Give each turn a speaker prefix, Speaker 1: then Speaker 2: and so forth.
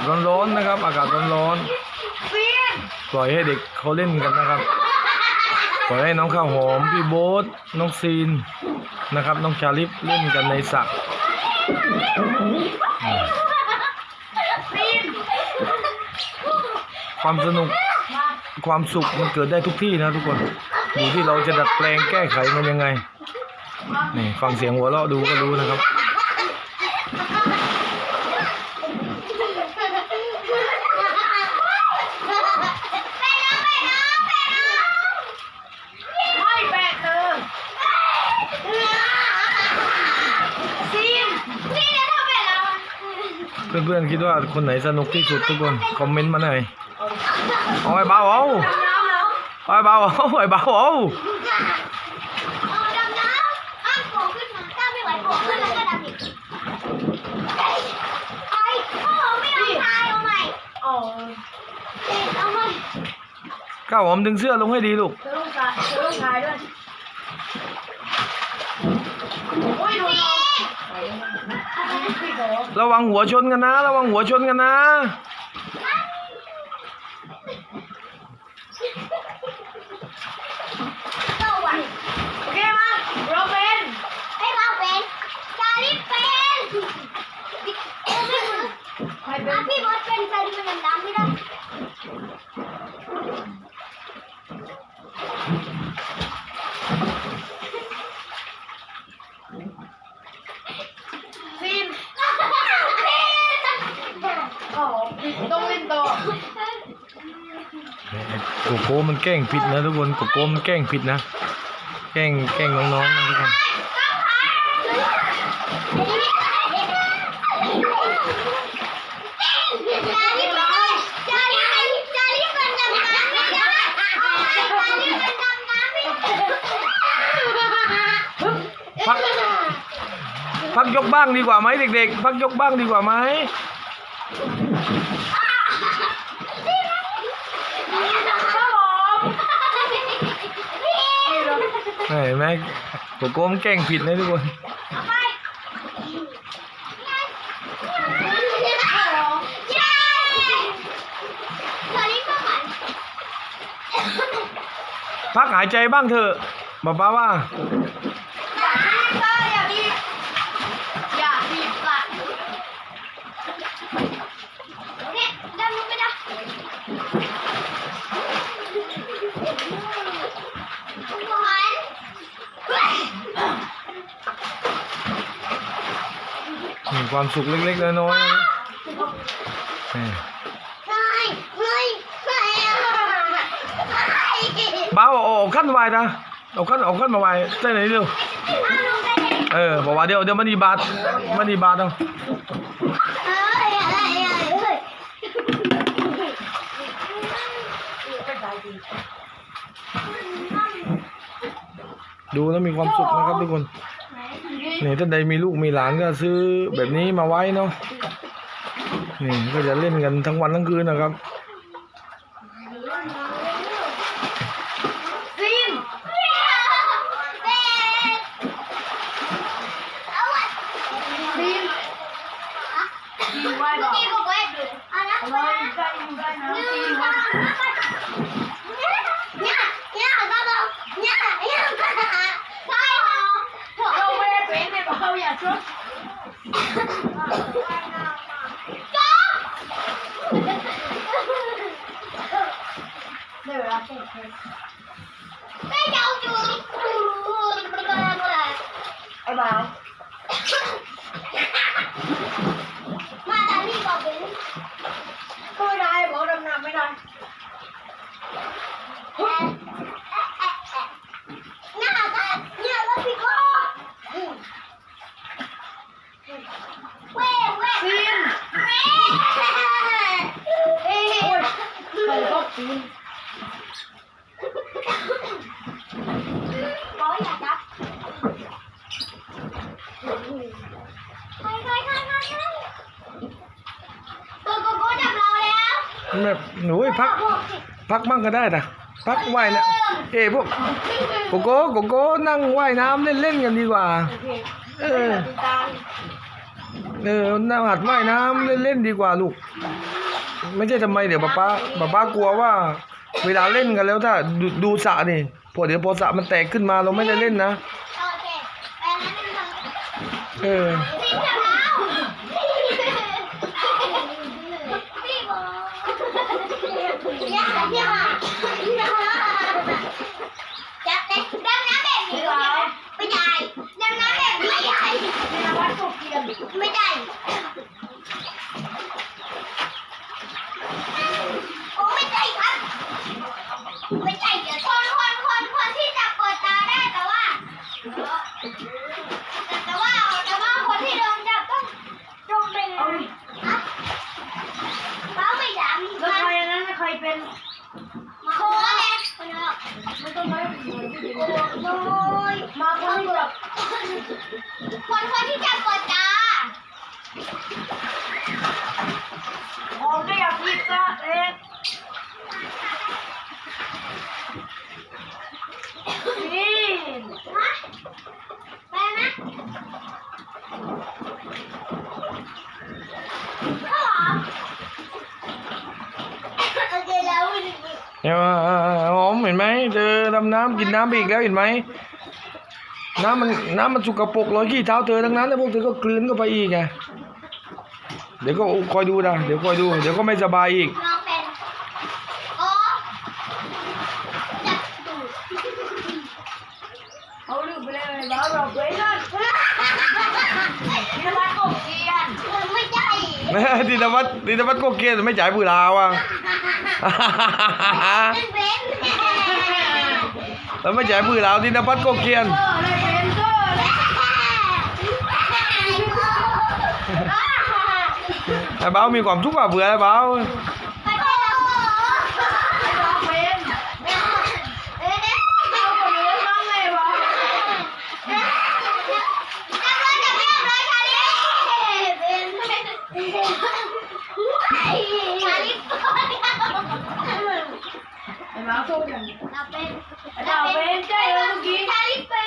Speaker 1: ศร้อนๆนะครับ อากาศร้อนๆปล่อยให้เด็กเขาเล่นกันนะครับปล่อยให้น้องข้าวหอมพี่โบ๊ทน้องซีนนะครับ น้องชาลิฟเล่นกันในสระความสนุกความสุขมันเกิดได้ทุกที่นะทุกคนอยู่ที่เราจะดัดแปลงแก้ไขมันยังไงนี่ฟังเสียงหัวเราะดูก็รู้นะครับ
Speaker 2: ไม่แปะเธอฟินฟินทำแบบเรา
Speaker 1: เพื่อนๆคิดว่าคนไหนสนุกที่สุดทุกคนคอมเมนต์มาหน่อยเอาไอ้เบาเอา
Speaker 2: ดำน้ำแล้ว
Speaker 1: เอาไอ้เบาเอาไอ้เบาเอา
Speaker 2: เอาดำน้ำอ้างโผล่ขึ้นมาถ้าไม่ไหวโผล่ขึ้นแล้วก็ดำอีกไอ้โอ้ไม่เอาทายเอาใหม่อ๋อเอาใหม่
Speaker 1: ข้าวหอมดึงเสื้อลงให้ดีลูก
Speaker 2: เธอต้องทายเธอต้องทายด้วยโอ้ยดูน้องพี่ขอ
Speaker 1: ระวังหัวชนกันนะ ระวังหัวชนกันนะ
Speaker 2: โอเคมาเราเป็นให้เราเป็นจารีเป็นใครเป็นพี่บอสเป็นจารีเป็นดำๆไม่ได้ฟินอ๋อต้องเล่นต่อ
Speaker 1: โกโก้มันแกล้งผิดนะทุกคนโกโก้มันแกล้งผิดนะ แกล้งแกล้งน้องๆนะทุกคน
Speaker 2: จารีจารีจารีเป็นดำน้ำไม่ได้จารีเป็นดำน้ำไม่ได้
Speaker 1: พักพักยกบ้างดีกว่าไหมเด็กๆ พักยกบ้างดีกว่าไหมเห็น ไหมโกโก้มแกล้งผิดนะทุกคนพักหายใจบ้างเถอะบอกป้าว่า มีความสุขเล็กๆน้อยๆนะแหม่บ้าเอาเอาขั้นไว้นะเอาขั้นเอาขั้นมาไว้ใส่ไหนเร็วเออบอกว่าเดี๋ยวเดี๋ยวมันดีบาทมันดีบาทเอาดูแล้วมีความสุขนะครับทุกคน นี่ถ้าใดมีลูกมีหลานก็ซื้อแบบนี้มาไว้เนาะนี่ก็จะเล่นกันทั้งวันทั้งคืนนะครับ
Speaker 2: ไอ้ there, I. วโกโก้จับเราแล้ว
Speaker 1: แบบหนูพัก พักมั่งก็ได้นะพักว่ายนะเอ้พวกโกโก้โกโก้นั่งว่ายน้ำเล่นๆกันดีกว่า
Speaker 2: โอเค
Speaker 1: เออ
Speaker 2: ติดตาม
Speaker 1: เออน่าหัดว่ายน้ำเล่นๆดีกว่าลูก ไม่ใช่ทำไมเดี๋ยวป๊าป๊าป๊าป๊ากลัวว่า เวลาเล่นกันแล้วถ้าดูดูสระนี่พอเดี๋ยวพอสระมันแตกขึ้นมาเราไม่ได้เล่นนะ
Speaker 2: โอเคไปงั้นทำ
Speaker 1: เออ
Speaker 2: พี่จะเท้าพี่บอกอย่าอย่าจับเด็กดำน้ำแบบนี้ไม่ได้ดำน้ำแบบนี้ไม่ได้ไม่ได้โอ้ไม่ได้ครับ ไม่ใช่เดี๋ยวคนคนคนคนที่จะเปิดตาได้แต่ว่า แต่ว่าแต่ว่าคนที่โดนจับต้องต้องเป็นอะเขาไม่ด่ามี
Speaker 3: แล้ว
Speaker 2: มา
Speaker 3: ใครนั้นใครเป็น
Speaker 2: โค้ดเนี่ยคนเดียว
Speaker 3: ไม่ต้องไม่
Speaker 2: โอ้ย
Speaker 3: มาคนที่แบบ
Speaker 2: คนคนที่จะเปิดตา
Speaker 3: ออกได้อย่างพิษซะเอ๊ะนี่
Speaker 2: ฮะไปนะข้าวหอมโอ เนี่
Speaker 1: ยหอมเห็นไหมเธอดำน้ำกินน้ำไปอีกแล้วเห็นไหมน้ำมันน้ำมันสุกปรกรอยขี้เท้าเธอทั้งนั้นแล้วพวกเธอก็กลืนเข้าไปอีกไงเดี๋ยวก็คอยดูนะเดี๋ยวคอยดู เดี๋ยวก็ไม่สบายอีก
Speaker 2: เอา
Speaker 3: ลืมไปเลยแล้วเราไปนั่นวัดกบเกียน
Speaker 2: ไม่ ใช่
Speaker 1: ดินวัฒน์ดินวัฒน์ก็เกลียดไม่จ่ายปืนลาวอะ
Speaker 2: เป็นเบน
Speaker 1: แล้วไม่จ่ายปืนลาวดินวัฒน์ก็เกลียน
Speaker 3: เออเลยเป็นเกอร์เลย
Speaker 1: ไอ้บ้าวมีความทุกข์อะเบื่อไอ้บ้าว
Speaker 3: เราเป็นเราคนนี้บ้างไงวะ ไอ้บ้